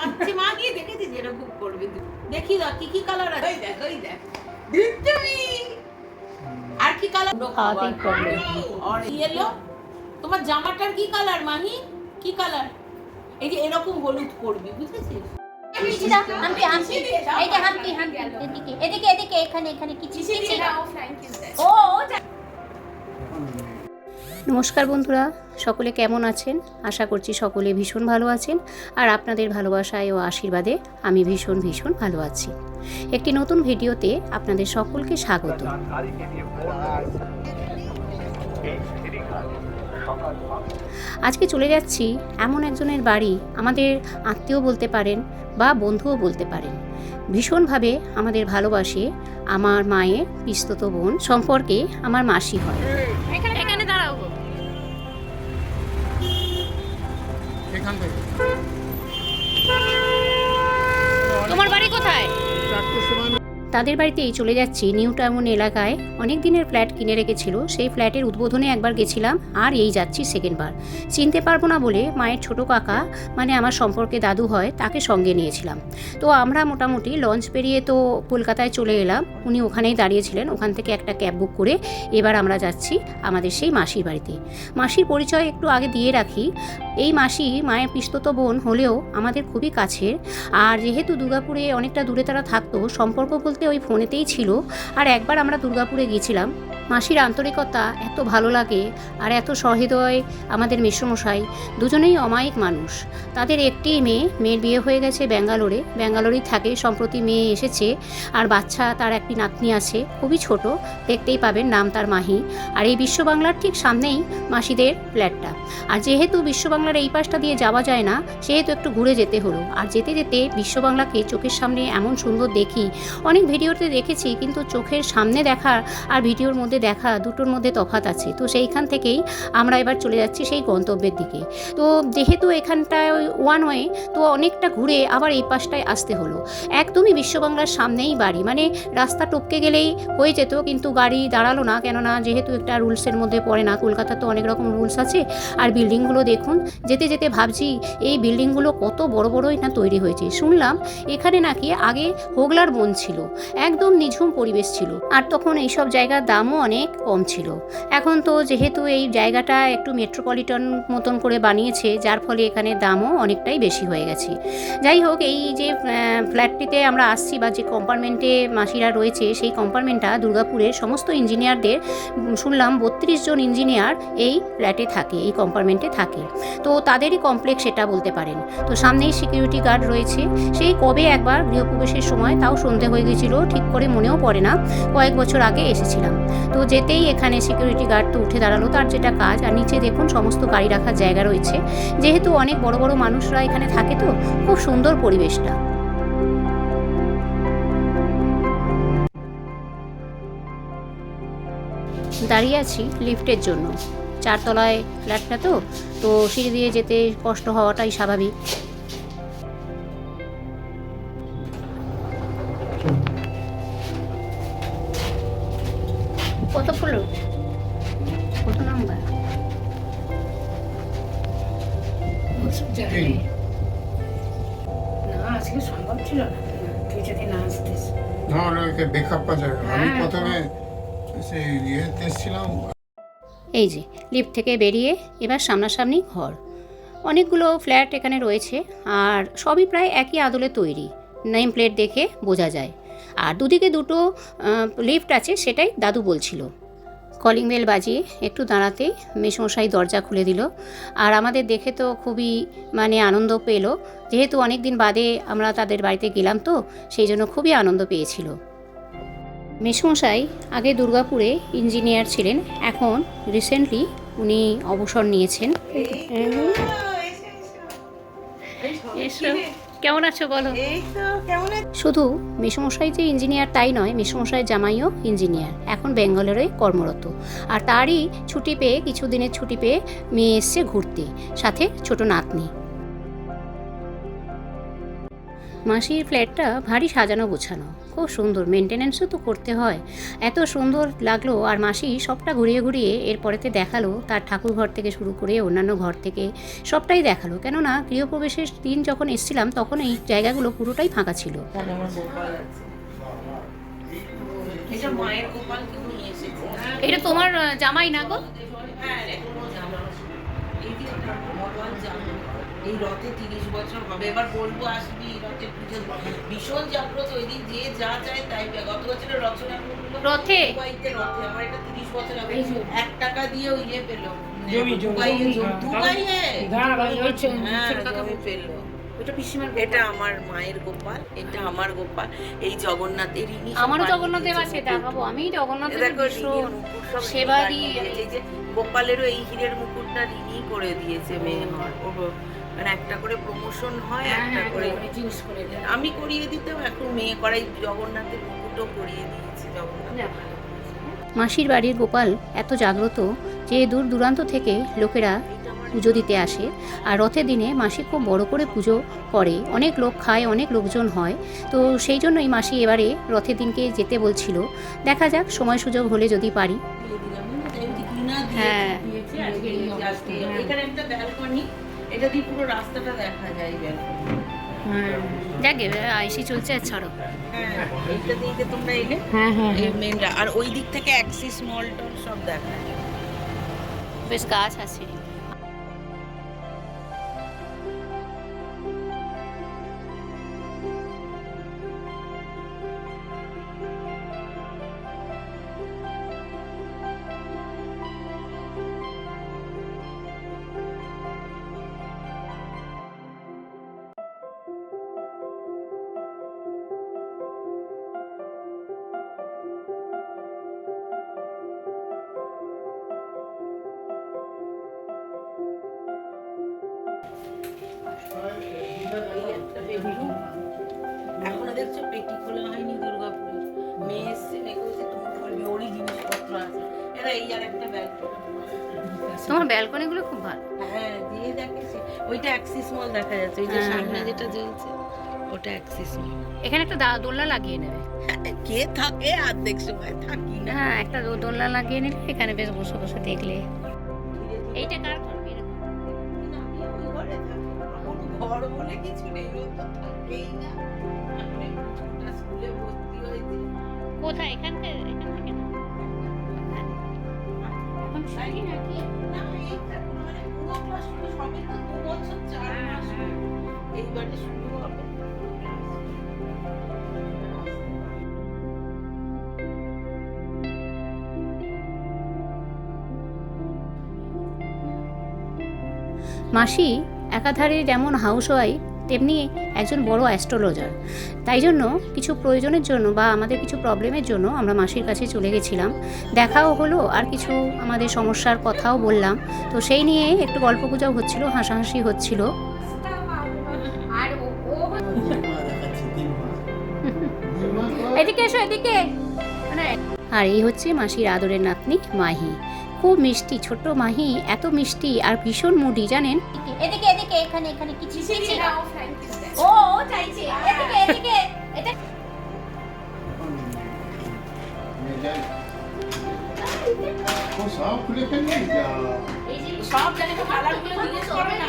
পাচ্ছি মা কি দেখেছি যেরকম করবে দেখি না কি কি কালার আছে। ওই দেখ ওই দেখ। দিচ্ছি আর কি কালার খাওয়াতেই problem। আর ইয়েলো তোমার জামাটার কি কালার মাহি? কি কালার এই যে এরকম হলুদ করবি বুঝেছিস? এদিকে এদিকে এদিকে এখানে এখানে। কিছু কিছু ও নমস্কার বন্ধুরা, সকলে কেমন আছেন? আশা করছি সকলে ভীষণ ভালো আছেন। আর আপনাদের ভালোবাসায় ও আশীর্বাদে আমি ভীষণ ভীষণ ভালো আছি। একটি নতুন ভিডিওতে আপনাদের সকলকে স্বাগত। আজকে চলে যাচ্ছি এমন একজনের বাড়ি আমাদের আত্মীয় বলতে পারেন বা বন্ধুও বলতে পারেন। ভীষণভাবে আমাদের ভালোবাসে আমার মায়ের পিস্তত বোন সম্পর্কে আমার মাসি হয়। তাদের বাড়িতেই চলে যাচ্ছি। নিউ টাউন এলাকায় অনেক দিনের ফ্ল্যাট কিনে রেখেছিল। সেই ফ্ল্যাটের উদ্বোধনে একবার গেছিলাম, আর এই যাচ্ছি সেকেন্ডবার। চিনতে পারব না বলে মায়ের ছোট কাকা মানে আমার সম্পর্কে দাদু হয়, তাকে সঙ্গে নিয়েছিলাম। তো আমরা মোটামুটি লঞ্চ পেরিয়ে তো কলকাতায় চলে এলাম। উনি ওখানেই দাঁড়িয়েছিলেন। ওখান থেকে একটা ক্যাব বুক করে এবার আমরা যাচ্ছি আমাদের সেই মাসির বাড়িতে। মাসির পরিচয় একটু আগে দিয়ে রাখি। এই মাসি মায়ের পিস্তত বোন হলেও আমাদের খুবই কাছের। আর যেহেতু দুর্গাপুরে অনেকটা দূরে তারা থাকতো, সম্পর্ক বলতে ওই ফোনেতেই ছিল। আর একবার আমরা দুর্গাপুরে গিয়েছিলাম মাসির আন্তরিকতা এত ভালো লাগে আর এত সহৃদয় আমাদের মেসমশাই দুজনেই অমায়িক মানুষ। তাদের একটি মেয়ে, মেয়ের বিয়ে হয়ে গেছে ব্যাঙ্গালোরে। ব্যাঙ্গালোরেই থাকে, সম্প্রতি মেয়ে এসেছে। আর বাচ্চা তার একটি নাতনি আছে, খুবই ছোট, দেখতেই পাবেন নাম তার মাহি। আর এই বিশ্ব বাংলার ঠিক সামনেই মাসিদের ফ্ল্যাটটা আর যেহেতু বিশ্ব বাংলার এই পাশটা দিয়ে যাওয়া যায় না, সেহেতু একটু ঘুরে যেতে হলো। আর যেতে যেতে বিশ্ব বাংলাকে চোখের সামনে এমন সুন্দর দেখি। অনেক ভিডিওতে দেখেছি, কিন্তু চোখের সামনে দেখা আর ভিডিওর মধ্যে দেখা দুটোর মধ্যে তফাত আছে। তো সেইখান থেকেই আমরা এবার চলে যাচ্ছি সেই গন্তব্যের দিকে। তো যেহেতু এখানটায় ওয়ান ওয়ে তো অনেকটা ঘুরে আবার এই পাশটায় আসতে হলো। একদমই বিশ্ববাংলার সামনেই বাড়ি। মানে রাস্তা টপকে গেলেই হয়ে যেত, কিন্তু গাড়ি দাঁড়াল না। কেননা যেহেতু একটা রুলসের মধ্যে পড়ে না কলকাতা তো অনেক রকম রুলস আছে। আর বিল্ডিংগুলো দেখুন, যেতে যেতে ভাবছি, এই বিল্ডিংগুলো কত বড় বড়ই না তৈরি হয়েছে। শুনলাম এখানে নাকি আগে হোগলার বন ছিল। একদম নিঝুম পরিবেশ ছিল। আর তখন এইসব জায়গার দামও অনেক কম ছিল। এখন তো যেহেতু এই জায়গাটা একটু মেট্রোপলিটন মতন করে বানিয়েছে, যার ফলে এখানে দামও অনেকটাই বেশি হয়ে গেছে। যাই হোক, এই যে ফ্ল্যাটটিতে আমরা আসছি বা যে কম্পার্টমেন্টে মাসিরা রয়েছে, সেই কম্পার্টমেন্টটা দুর্গাপুরের সমস্ত ইঞ্জিনিয়ারদের শুনলাম বত্রিশ জন ইঞ্জিনিয়ার এই ফ্ল্যাটে থাকে, এই কম্পার্টমেন্টে থাকে। তো তাদেরই কমপ্লেক্স সেটা বলতে পারেন। তো সামনেই সিকিউরিটি গার্ড রয়েছে। সেই কবে একবার গৃহপ্রবেশের সময় তাও সন্ধে হয়ে গেছিল, ঠিক করে মনেও পড়ে না। কয়েক বছর আগে এসেছিলাম। তো যেতেই এখানে সিকিউরিটি গার্ড তো উঠে দাঁড়াল। তার যেটা কাজ, আর নিচে দেখুন সমস্ত গাড়ি রাখার জায়গা রয়েছে। যেহেতু অনেক বড় বড় মানুষরা এখানে থাকে তো, খুব সুন্দর পরিবেশটা। দাঁড়িয়ে আছি লিফটের জন্য। চারতলায় ফ্ল্যাটটা তো তো সিঁড়ি দিয়ে যেতে কষ্ট হওয়াটাই স্বাভাবিক। কত ফ্লোর কত নাম্বার? এই না আজকে সম্ভব ছিল না। তুই যদি না আসতিস। না ওকে বেকআপ পাওয়া আমি হ্যাঁ, প্রথমে সেই ইয়েতে এসেছিলাম। এই যে লিফট থেকে বেরিয়ে এবার সামনাসামনি ঘর। অনেকগুলো ফ্ল্যাট এখানে রয়েছে আর সবই প্রায় একই আদলে তৈরি। নেম প্লেট দেখে বোঝা যায়। আর দুদিকে দুটো লিফট আছে সেটাই দাদু বলছিল। কলিং বেল বাজিয়ে একটু দাঁড়াতে মেসমশাই দরজা খুলে দিল। আর আমাদের দেখে তো খুবই মানে আনন্দ পেল। যেহেতু অনেক দিন বাদে আমরা তাদের বাড়িতে গেলাম তো সেই জন্য খুবই আনন্দ পেয়েছিল। মেসমশাই আগে দুর্গাপুরে ইঞ্জিনিয়ার ছিলেন এখন রিসেন্টলি উনি অবসর নিয়েছেন। এসো। কেমন আছো বলো? এই তো কেমন আছিস? শুধু মেসমশাই যে ইঞ্জিনিয়ার তাই নয় মেসমশাই জামাইও ইঞ্জিনিয়ার। এখন বেঙ্গলেরই কর্মরত। আর তারই ছুটি পেয়ে কিছুদিনের ছুটি পেয়ে মেয়ে এসছে ঘুরতে সাথে ছোট নাতনি। মাসির ফ্ল্যাটটা ভারী সাজানো গোছানো। খুব সুন্দর মেনটেনেন্সও তো করতে হয়। এত সুন্দর লাগল আর মাসি সবটা ঘুরিয়ে ঘুরিয়ে এরপরেতে দেখাল তার ঠাকুর ঘর থেকে শুরু করে অন্যান্য ঘর থেকে সবটাই দেখাল। কেননা গৃহপ্রবেশের দিন যখন এসছিলাম তখন এই জায়গাগুলো পুরোটাই ফাঁকা ছিল। এটা তোমার জামাই না গো? হ্যাঁ। এই রথে তিরিশ বছর হবে। এবার বলব আসবি রথে পুজো ভীষণ জাগ্রত ওই দিন যে যা চায় তাই পায়। গত বছরের রচনা রথে? দুবাইতে রথে। আমার এটা তিরিশ বছর হবে। এক টাকা দিয়ে ওই ইয়ে পেল। এটা আমার মায়ের গোপাল এটা আমার গোপাল। এই জগন্নাথের আমারও জগন্নাথের আছে দেখাবো। আমি জগন্নাথের সব সেবারই রিনি বানিয়ে দিয়েছে। এই যে গোপালেরও এই হীরের মুকুটটা রিনি করে দিয়েছে মেয়ে হওয়ার ও মানে একটা করে প্রমোশন হয় হ্যাঁ, একটা করে জিনিস করে আমি করিয়ে দিতেও এখন মেয়ে করাই জগন্নাথের মুকুটও করিয়ে দিয়েছে জগন্নাথ মাসির বাড়ির গোপাল এত জাগ্রত যে দূর দূরান্ত থেকে লোকেরা পুজো দিতে আসে আর রথের দিনে মাসি খুব বড় করে পুজো করে। অনেক লোক খায় অনেক লোকজন হয়। তো সেই জন্যই মাসি এবারে রথের দিনকে যেতে বলছিল। দেখা যাক সময় সুযোগ হলে যদি পারি। হ্যাঁ। এখানে একটা ব্যালকনি এটা দিয়ে পুরো রাস্তাটা দেখা যায় ব্যালকনি যাকে আইসি চলছে আর ছাড়ো। হ্যাঁ এইটা দিয়ে তোমরা এলে হ্যাঁ হ্যাঁ এই মেন আর ওই দিক থেকে অ্যাক্সিস মল টল সব দেখা যায়। বেশ গাছ আছে। পেটি খোলা হয়নি দুর্গাপুরে মেয়ে এসছে মেয়ে বলছে তুমি খুলবি ওরই জিনিসপত্র আছে। এরা এই আর একটা ব্যালকনি তোমার ব্যালকনিগুলো খুব ভালো। হ্যাঁ দিয়ে দেখে সে- ওইটা অ্যাক্সিস মল দেখা যাচ্ছে। ওই যে হ্যাঁ, সামনে হ্যাঁ। যেটা জ্বলছে ওটা অ্যাক্সিস মল এখানে একটা দোলনা লাগিয়ে নেবে। কে থাকে অর্ধেক সময় থাকি না। হ্যাঁ একটা দোলনা লাগিয়ে নিলে এখানে বেশ বসে বসে দেখলে। এইটা কার থাকি। ঘর বলে কিছু নেই ও তো থাকেই না। মাস একাধারে যেমন হাউস ওয়াইফ তেমনি একজন বড় অ্যাস্ট্রোলজার তাই জন্য কিছু প্রয়োজনের জন্য বা আমাদের কিছু প্রবলেমের জন্য আমরা মাসির কাছে চলে গেছিলাম। দেখাও হলো আর কিছু আমাদের সমস্যার কথাও বললাম। তো সেই নিয়ে একটু গল্প গুজব হচ্ছিল হাসাহাসি হচ্ছিল। এদিকে এসো এদিকে। আর এই হচ্ছে মাসির আদরের নাতনি মাহি। খুব মিষ্টি ছোট্ট মাহি এত মিষ্টি আর ভীষণ মুডি জানেন? এদিকে এদিকে এখানে এখানে কিছু কিছু ও ও চাইছে। এদিকে এদিকে এটা ও সব খুলে ফেললি? এই যে সব জায়গায় কালারগুলো জিজ্ঞেস করবে না।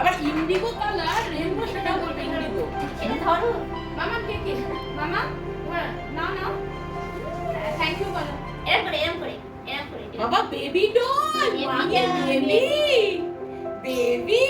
আবার ইন্ডিগো কালার রেনবো সেটাও বলবে ইন্ডিগো এটা ধরো। মামা কে কে? মামা? নাও নাও থ্যাংক ইউ বলো। এরম করে এরম করে। বাবা baby doll Baby baby baby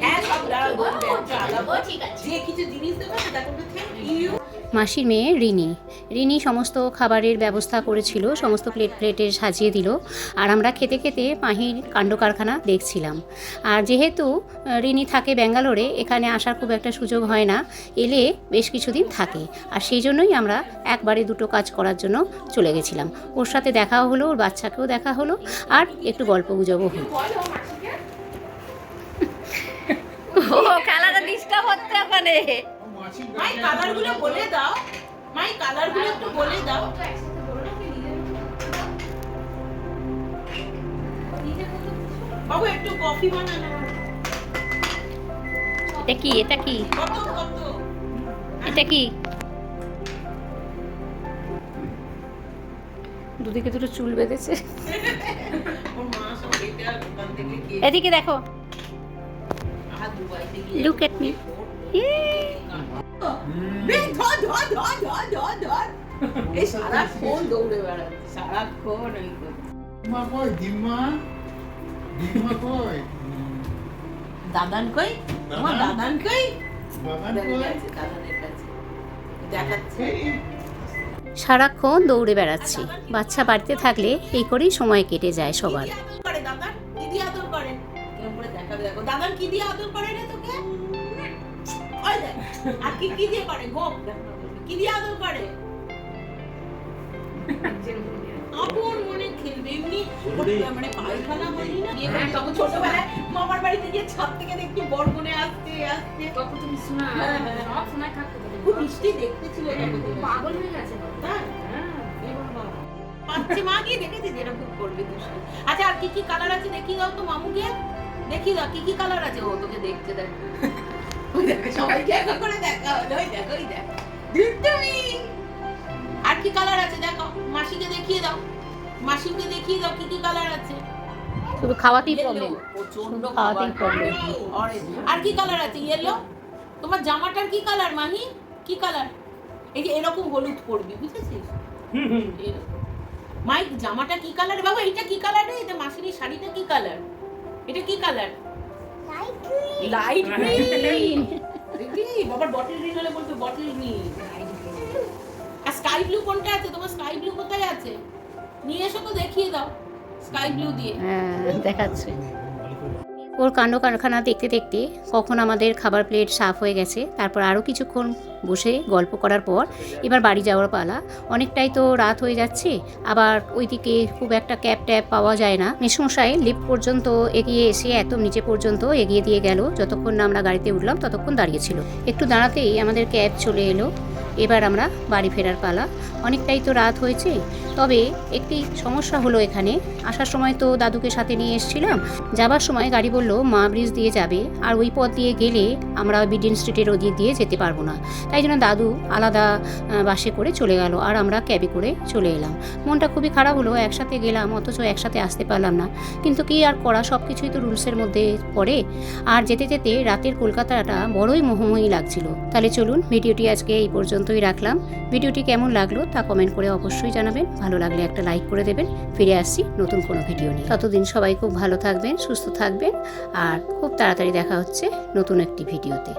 হ্যাঁ সব দাঁড়াবো ঠিক আছে যে কিছু জিনিস দেবো সেটা কিন্তু থ্যাংক ইউ মাসির মেয়ে রিনি। রিনি সমস্ত খাবারের ব্যবস্থা করেছিল, সমস্ত প্লেট প্লেটে সাজিয়ে দিল আর আমরা খেতে খেতে মাহির কাণ্ড কারখানা দেখছিলাম। আর যেহেতু রিনি থাকে ব্যাঙ্গালোরে, এখানে আসার খুব একটা সুযোগ হয় না, এলে বেশ কিছুদিন থাকে। আর সেই জন্যই আমরা একবারে দুটো কাজ করার জন্য চলে গেছিলাম। ওর সাথে দেখাও হলো, ওর বাচ্চাকেও দেখা হলো আর একটু গল্প গুজবও হলো। ও, খেলাটা ডিস্টার্ব হচ্ছে ওখানে। মাই কালারগুলো বলে দাও। মাই কালারগুলো একটু বলে দাও। বাবু একটু কফি বানানো। এটা কি? এটা কি? কত কত? এটা কি? দুদিকে দুটো চুল বেঁধেছে। মা এটা এদিকে দেখো। আর দুবাইতে গিয়ে এই সারাক্ষণ দৌড়ে বেড়াচ্ছে সারাক্ষণ এই কই ডিম্মা ডিম্মা কই? দাদান কই? তোমার দাদান? দাদান কই? বাগান দাদানের কই? কাছে, দাদানের কাছে। দেখাচ্ছে। এই, সারাক্ষণ দৌড়ে বেড়াচ্ছি। বাচ্চা বাড়িতে থাকলে এই করেই সময় কেটে যায় সবার। কি দিয়ে আদর করে দাদান? কি দিয়ে আদর করে? এরকম দেখো। দাদান কি দিয়ে আদর করে রে তোকে? ওই দেখ। আর কি কি দিয়ে করে? গোপ কি দিয়ে আদর করে? আপন মনে খেলবে। এমনি মানে পায়খানা হয়নি না। বিয়ে করে তখন ছোটবেলায় মামার বাড়িতে গিয়ে ছাদ থেকে দেখছি বড় মনে আসতে আসতে তখন তুমি শোনা হ্যাঁ, হ্যাঁ। সব সময় থাকতে খুব মিষ্টি দেখতে ছিল তুমি। পাগল হয়ে গেছে? পাচ্ছে মা গিয়ে দেখেছি করবে দুষ্টু আচ্ছা আর কি কি কালার আছে? দেখিয়ে দাও তো মামুকে। দেখিয়ে দাও কি কি কালার আছে? ও তোকে দেখতে দেখ। ওই দেখো সবাইকে একা করে দেখা হলো ওই দেখো ওই দেখো দুষ্টুমি আর কি কালার আছে দেখো? মাসিকে দেখিয়ে দাও। মাসিকে দেখিয়ে দাও কি কি কালার আছে। শুধু খাওয়াতেই প্রবলেম প্রচণ্ড খাওয়াতেই. Orange. আর কি কালার আছে? ইয়েলো তোমার জামাটার কি কালার মাহি? কি কালার এই যে এরকম হলুদ পরবি বুঝেছিস। মাইক জামাটা কি কালার বাবা এটা কি কালার রে? এটা মাসির শাড়িটা কি কালার এটা কি কালার লাইট গ্রিন বাবার বটল গ্রিন হলে বলতো বটল গ্রিন আর স্কাই ব্লু কোনটা আছে? তোমার স্কাই ব্লু কোথায় আছে? নিয়ে এসো তো দেখিয়ে দাও স্কাই ব্লু দিয়ে। হ্যাঁ দেখাচ্ছে। ওর কাণ্ড কারখানা দেখতে দেখতে কখন আমাদের খাবার প্লেট সাফ হয়ে গেছে, তারপর আরও কিছুক্ষণ বসে গল্প করার পর এবার বাড়ি যাওয়ার পালা। অনেকটাই তো রাত হয়ে যাচ্ছে, আবার ওইদিকে খুব একটা ক্যাব ট্যাব পাওয়া যায় না। মেসমশাই লিফট পর্যন্ত এগিয়ে এসে একদম নিচে পর্যন্ত এগিয়ে দিয়ে গেল। যতক্ষণ না আমরা গাড়িতে উঠলাম, ততক্ষণ দাঁড়িয়েছিল একটু দাঁড়াতেই আমাদের ক্যাব চলে এলো। এবার আমরা বাড়ি ফেরার পালা। অনেকটাই তো রাত হয়েছে। তবে একটি সমস্যা হলো এখানে। আসার সময় তো দাদুকে সাথে নিয়ে এসেছিলাম। যাবার সময় গাড়ি বলল, মা ব্রিজ দিয়ে যাবে। আর ওই পথ দিয়ে গেলে আমরা বিডিন স্ট্রিটের ওদিক দিয়ে যেতে পারব না। তাই জন্য দাদু আলাদা বাসে করে চলে গেল আর আমরা ক্যাবে করে চলে এলাম। মনটা খুবই খারাপ হলো, একসাথে গেলাম, অথচ একসাথে আসতে পারলাম না। কিন্তু কি আর করা সব কিছুই তো রুলসের মধ্যে পড়ে। আর যেতে যেতে রাতের কলকাতাটা বড়ই মোহময়ী লাগছিল। তাহলে চলুন, ভিডিওটি আজকে এই পর্যন্তই রাখলাম। ভিডিওটি কেমন লাগল তা কমেন্ট করে অবশ্যই জানাবেন। ভালো লাগলে একটা লাইক করে দেবেন। ফিরে আসছি নতুন কোনো ভিডিও নিয়ে। ততদিন সবাই খুব ভালো থাকবেন, সুস্থ থাকবেন। আর খুব তাড়াতাড়ি দেখা হচ্ছে নতুন একটি ভিডিওতে